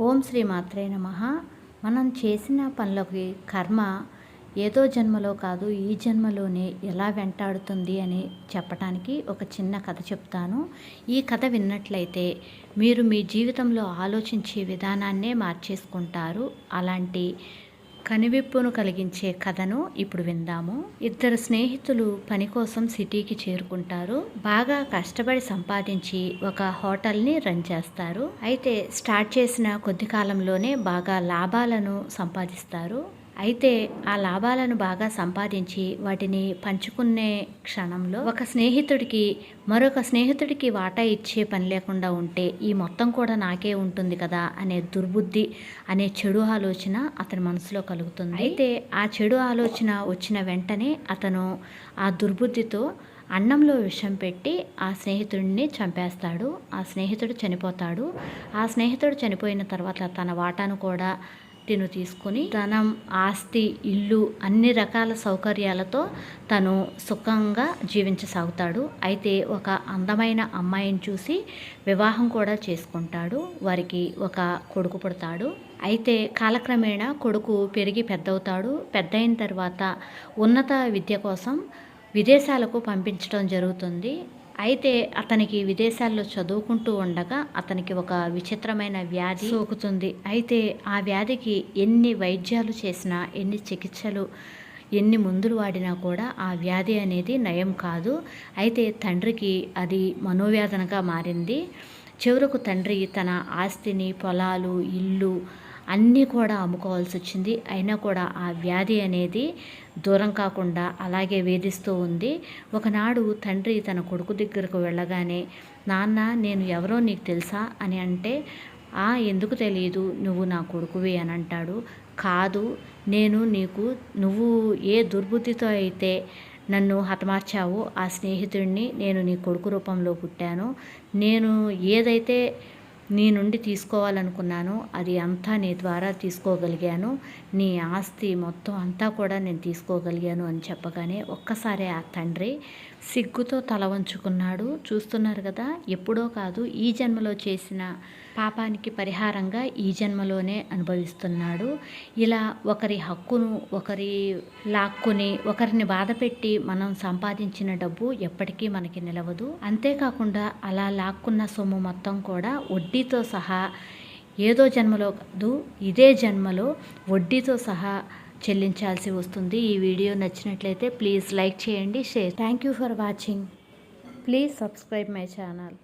ఓం శ్రీ మాత్రే నమ. మనం చేసిన పనులకి కర్మ ఏదో జన్మలో కాదు ఈ జన్మలోనే ఎలా వెంటాడుతుంది అని చెప్పడానికి ఒక చిన్న కథ చెప్తాను. ఈ కథ విన్నట్లయితే మీరు మీ జీవితంలో ఆలోచించే విధానాన్నే మార్చేసుకుంటారు. అలాంటి కనివిప్పును కలిగించే కథను ఇప్పుడు విందాము. ఇద్దరు స్నేహితులు పని కోసం సిటీకి చేరుకుంటారు. బాగా కష్టపడి సంపాదించి ఒక హోటల్ని రన్ చేస్తారు. అయితే స్టార్ట్ చేసిన కొద్ది కాలంలోనే బాగా లాభాలను సంపాదిస్తారు. అయితే ఆ లాభాలను బాగా సంపాదించి వాటిని పంచుకునే క్షణంలో ఒక స్నేహితుడికి మరొక స్నేహితుడికి వాటా ఇచ్చే పని లేకుండా ఉంటే ఈ మొత్తం కూడా నాకే ఉంటుంది కదా అనే దుర్బుద్ధి అనే చెడు ఆలోచన అతని మనసులో కలుగుతుంది. అయితే ఆ చెడు ఆలోచన వచ్చిన వెంటనే అతను ఆ దుర్బుద్ధితో అన్నంలో విషం పెట్టి ఆ స్నేహితుడిని చంపేస్తాడు. ఆ స్నేహితుడు చనిపోతాడు. ఆ స్నేహితుడు చనిపోయిన తర్వాత తన వాటాను కూడా తిను తీసుకుని ధనం ఆస్తి ఇల్లు అన్ని రకాల సౌకర్యాలతో తను సుఖంగా జీవించసాగుతాడు. అయితే ఒక అందమైన అమ్మాయిని చూసి వివాహం కూడా చేసుకుంటాడు. వారికి ఒక కొడుకు పుడతాడు. అయితే కాలక్రమేణా కొడుకు పెరిగి పెద్దవుతాడు. పెద్దయిన తర్వాత ఉన్నత విద్య కోసం విదేశాలకు పంపించడం జరుగుతుంది. అయితే అతనికి విదేశాల్లో చదువుకుంటూ ఉండగా అతనికి ఒక విచిత్రమైన వ్యాధి సోకుతుంది. అయితే ఆ వ్యాధికి ఎన్ని వైద్యాలు చేసినా ఎన్ని చికిత్సలు ఎన్ని మందులు వాడినా కూడా ఆ వ్యాధి అనేది నయం కాదు. అయితే తండ్రికి అది మనోవేదనగా మారింది. చివరకు తండ్రి తన ఆస్తిని పొలాలు ఇల్లు అన్నీ కూడా అమ్ముకోవాల్సి వచ్చింది అయినా కూడా ఆ వ్యాధి అనేది దూరం కాకుండా అలాగే వేధిస్తూ ఉంది. ఒకనాడు తండ్రి తన కొడుకు దగ్గరకు వెళ్ళగానే నాన్న నేను ఎవరో నీకు తెలుసా? అని అంటే ఆ ఎందుకు తెలియదు నువ్వు నా కొడుకువి అని అంటాడు. కాదు నేను నీకు నువ్వు ఏ దుర్బుద్ధితో అయితే నన్ను హతమార్చావో ఆ స్నేహితుడిని నేను నీ కొడుకు రూపంలో పుట్టాను. నేను ఏదైతే నీ నుండి తీసుకోవాలనుకున్నాను అది అంతా నీ ద్వారా తీసుకోగలిగాను. నీ ఆస్తి మొత్తం అంతా కూడా నేను తీసుకోగలిగాను అని చెప్పగానే ఒక్కసారి ఆ తండ్రి సిగ్గుతో తల వంచుకున్నాడు. చూస్తున్నారు కదా ఎప్పుడో కాదు ఈ జన్మలో చేసిన పాపానికి పరిహారంగా ఈ జన్మలోనే అనుభవిస్తున్నాడు. ఇలా ఒకరి హక్కును ఒకరి లాక్కుని ఒకరిని బాధపెట్టి మనం సంపాదించిన డబ్బు ఎప్పటికీ మనకి నిలవదు. అంతేకాకుండా అలా లాక్కున్న సొమ్ము మొత్తం కూడా వడ్డీతో సహా ఏదో జన్మలో కాదు ఇదే జన్మలో వడ్డీతో సహా చెల్లించాల్సి వస్తుంది. ఈ వీడియో నచ్చినట్లయితే ప్లీజ్ లైక్ చేయండి share. Thank you for watching please subscribe my channel